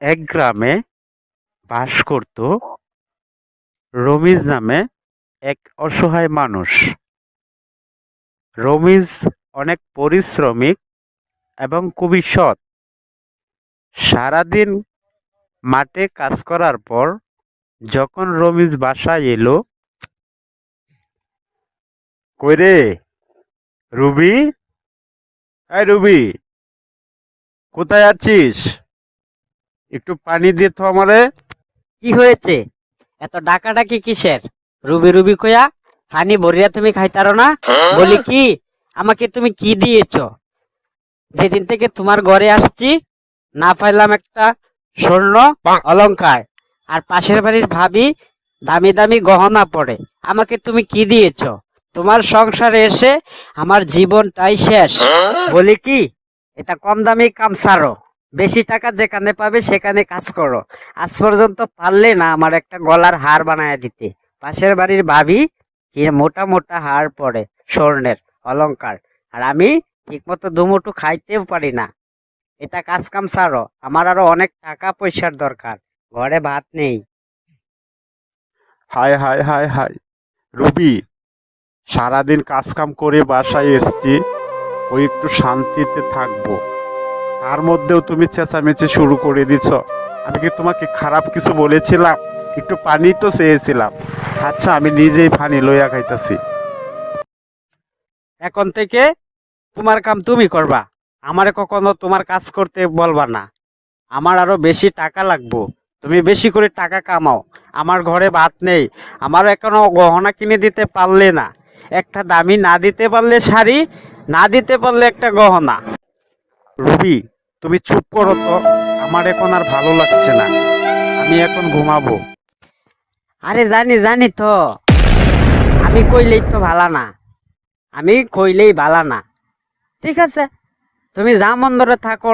এক গ্রামে বাস করত রমিজ নামে এক অসহায় মানুষ। রমিজ অনেক পরিশ্রমিক এবং খুবই সৎ। সারাদিন মাঠে কাজ করার পর যখন রমিজ বাসায় এলো কই রে রুবি এই রুবি, কোথায় আছিস? একটু পানি দিয়ে তো আমারে। কি হয়েছে? এত ডাকাডাকি কিসের? রুবি রুবি কয়া ফানি ভরিয়া তুমি খাইতারো না? বলি, কি? আমাকে তুমি কি দিয়েছ? যেদিন থেকে তোমার ঘরে আসছি, না পাইলাম একটা স্বর্ণ অলংকার আর পাশের বাড়ির ভাবি দামি দামি গহনা পড়ে আমাকে তুমি কি দিয়েছ? তোমার সংসারে এসে আমার জীবনটাই শেষ। বলি কি এটা কম দামি কাম সারো বেশি টাকা যেখানে পাবে সেখানে কাজ করো। আজ পর্যন্ত পারলে না আমার একটা গলার হার বানায় দিতে। পাশের বাড়ির ভাবি কি মোটা মোটা হার পরে স্বর্ণের অলঙ্কার আর আমি ঠিকমতো দুমুঠো খাইতেও পারি না। এটা কাজ কাম ছাড়ো। আমার আরও অনেক টাকা পয়সার দরকার। ঘরে ভাত নেই। হায় হায় হায় হায়। রবি সারাদিন কাজকাম করে বাসায় এসছি, ওই একটু শান্তিতে থাকব। তার মধ্যেও তুমি চেঁচামেচি শুরু করে দিছ। আমি কি তোমাকে খারাপ কিছু বলেছিলাম? একটু পানি তো চেয়েছিলাম। আচ্ছা আমি নিজেই পানি লইয়া খাইতাছি। এখন থেকে তোমার কাম তুমি করবা। আমারে কখনো তোমার কাজ করতে বলবা না। আমার আরও বেশি টাকা লাগবো। তুমি বেশি করে টাকা কামাও। আমার ঘরে ভাত নেই। আমার এখনও গহনা কিনে দিতে পারলে না। একটা দামি না দিতে পারলে শাড়ি না দিতে পারলে একটা গহনা। রুবি তুমি চুপ করো তো আমার এখন আর ভালো লাগছে না। আমি এখন ঘুমাবো। আরে জানি জানি তো। আমি কইলেই তো ভালা না। আমি কইলেই ভালা না। ঠিক আছে তুমি যা মন ধরে থাকো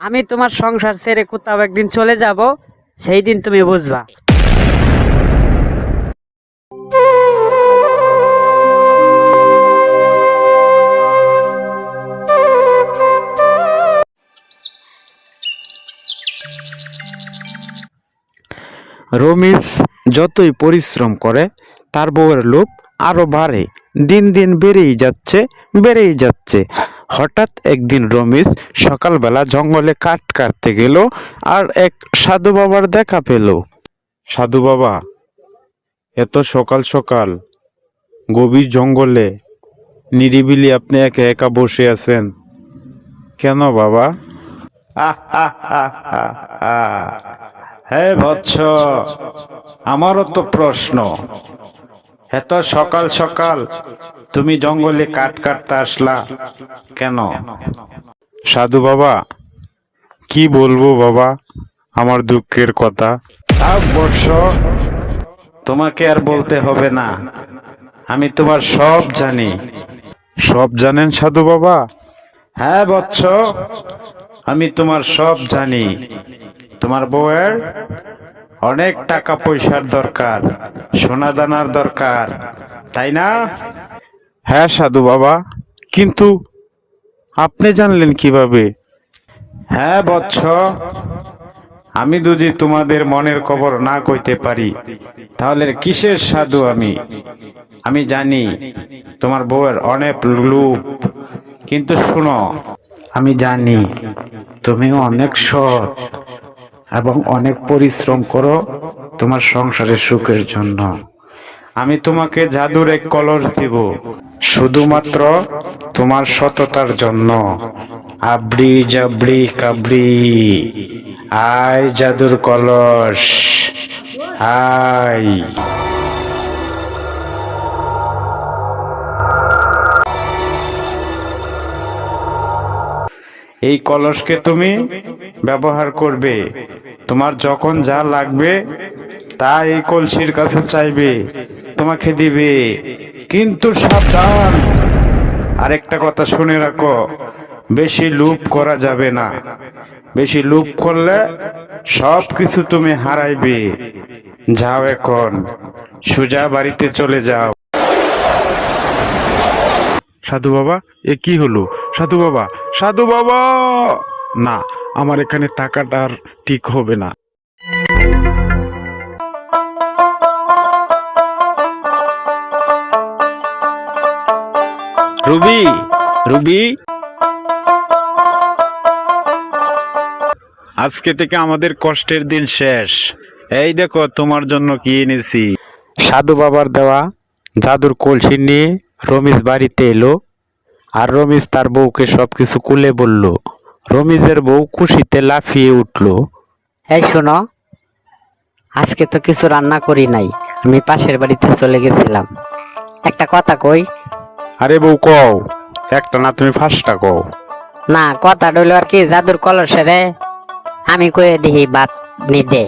আমি তোমার সংসার ছেড়ে কোথাও একদিন চলে যাব সেই দিন তুমি বুঝবা। রমিজ যতই পরিশ্রম করে, তার বউয়ের লোভ আরও বাড়ে। দিন দিন বেড়েই যাচ্ছে বেড়েই যাচ্ছে। হঠাৎ একদিন রমেশ সকালবেলা জঙ্গলে কাঠ কাটতে গেল আর এক সাধু বাবার দেখা পেল। সাধু বাবা, এত সকাল সকাল গভীর জঙ্গলে, নিরিবিলি আপনি একা একা বসে আছেন। কেন বাবা? হ্যাঁ বৎস আমারও তো প্রশ্ন। এত সকাল সকাল তুমি জঙ্গলে কাট কাটতে আসলা কেন? সাধু বাবা কি বলব বাবা আমার দুঃখের কথা। থাক বর্ষ তোমাকে আর বলতে হবে না। আমি তোমার সব জানি। সব জানেন সাধু বাবা? হ্যাঁ বৎস। আমি তোমার সব জানি। তোমার বউয়ের অনেক টাকা পয়সার দরকার সোনা দানার দরকার, তাই না? হ্যাঁ সাধু বাবা, কিন্তু আপনি জানলেন কীভাবে? হ্যাঁ বৎস, আমি যদি তোমাদের মনের খবর না কইতে পারি, তাহলে কিসের সাধু আমি? আমি জানি তোমার বউয়ের অনেক লোভ, কিন্তু শুনো আমি জানি তুমি অনেক সৎ এবং অনেক পরিশ্রম করো তোমার সংসারের সুখের জন্য। আমি তোমাকে জাদুর এক কলস দিব, শুধুমাত্র তোমার সততার জন্য। আবড়ি জাবড়ি কাবড়ি, আয় জাদুর কলস, আয়। এই কলসকে তুমি ব্যবহার করবে। তোমার যখন যা লাগবে, তা এই কলসির কাছে চাইবে, তোমাকে দিবে। কিন্তু সাবধান। আরেকটা কথা শুনে রাখো, বেশি লুপ করা যাবে না। বেশি লুপ করলে সব কিছু তুমি হারাইবে। যাও এখন, সোজা বাড়িতে চলে যাও। সাধু বাবা? এ কি হলো? সাধু বাবা সাধু বাবা! না আমার এখানে থাকাটা আর ঠিক হবে না। Ruby ruby. আজকে থেকে আমাদের কষ্টের দিন শেষ। এই দেখো তোমার জন্য কি এনেছি। সাধু বাবার দেওয়া জাদুর কলসি নিয়ে রমিজ বাড়িতে এলো আর রমিজ তার বউকে সবকিছু কুলে বলল রমিজের বউ খুশিতে লাফিয়ে উঠল। এই শোনো আজকে তো কিছু রান্না করি নাই আমি পাশের বাড়িতে চলে গেছিলাম। একটা কথা কই? আরে বউ কও একটা না তুমি ফার্স্টটা কও। না কথা রইল আর কি জাদুর কলসে রে। আমি কয়ে দিহি বাত নি দে।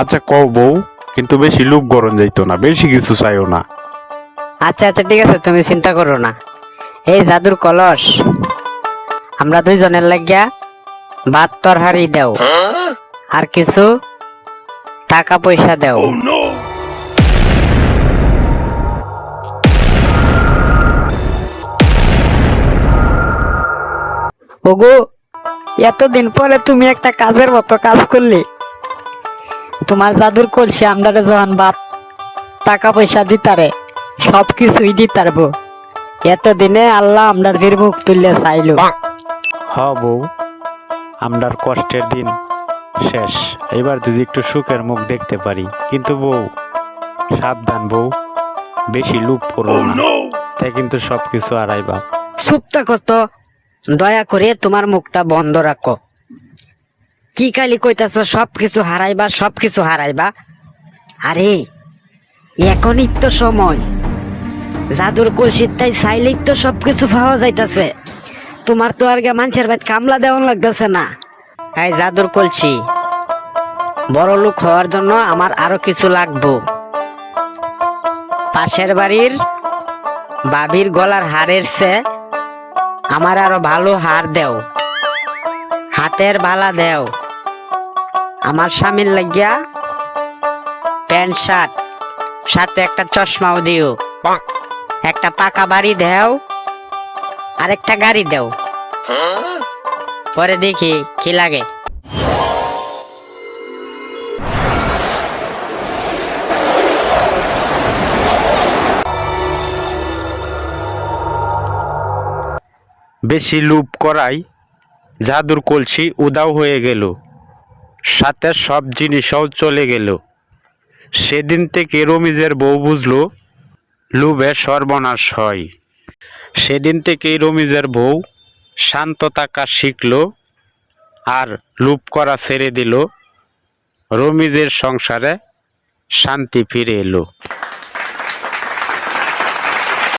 আচ্ছা কও বউ কিন্তু বেশি লুপ গরম যাইতো না বেশি কিছু চাইও না। আচ্ছা আচ্ছা ঠিক আছে তুমি চিন্তা করো না। এই জাদুর কলস আমরা দুইজনের লাগিয়া ভাত তরহারি দেও। আর কিছু টাকা পয়সা দেও। ওগো এতদিন পরে তুমি একটা কাজের মতো কাজ করলি। তোমার জাদুর কলসি আমরা যখন বাপ টাকা পয়সা দিতারে সব কিছুই দিতারবো এতদিনে আল্লাহ আমরার ফির মুখ তুললে চাইল। হ বউ আমরার কষ্টের দিন শেষ। এবার যদি একটু সুখের মুখ দেখতে পারি। কিন্তু বউ সাবধান বউ বেশি লুপ করব না। তাই কিন্তু সবকিছু আড়াইবা চুপটা কত দয়া করে তোমার মুখটা বন্ধ রাখো। কি কালি কইতাছ সব কিছু হারাইবা সব কিছু হারাইবা। আরে এখনই তো সময়। জাদুর কলসির তাই চাইলেই তো সব কিছু পাওয়া যাইতাছে। তোমার তো আর মানুষের বাড়ি কামলা দেওয়ান লাগতেছে না। এই জাদুর কলসি, বড় লোক হওয়ার জন্য আমার আরও কিছু লাগবো। পাশের বাড়ির বাবির গলার হারের চেয়ে আমার আরও ভালো হার দেও। হাতের বালা দেও। আমার স্বামীর লাগিয়া প্যান্ট শার্ট, সাথে একটা চশমাও দিও। একটা পাকা বাড়ি দেও আর একটা গাড়ি দেও। পরে দেখি কি লাগে। বেশি লুপ করাই, জাদুর কলসি উদাও হয়ে গেল। সাথে সব জিনিসও চলে গেল। সেদিন থেকে রমিজের বউ বুঝলো লুবে সর্বনাশ হয়। সেদিন থেকেই রমিজের বউ শান্ত থাকা শিখল আর লুপ করা ছেড়ে দিল। রমিজের সংসারে শান্তি ফিরে এলো।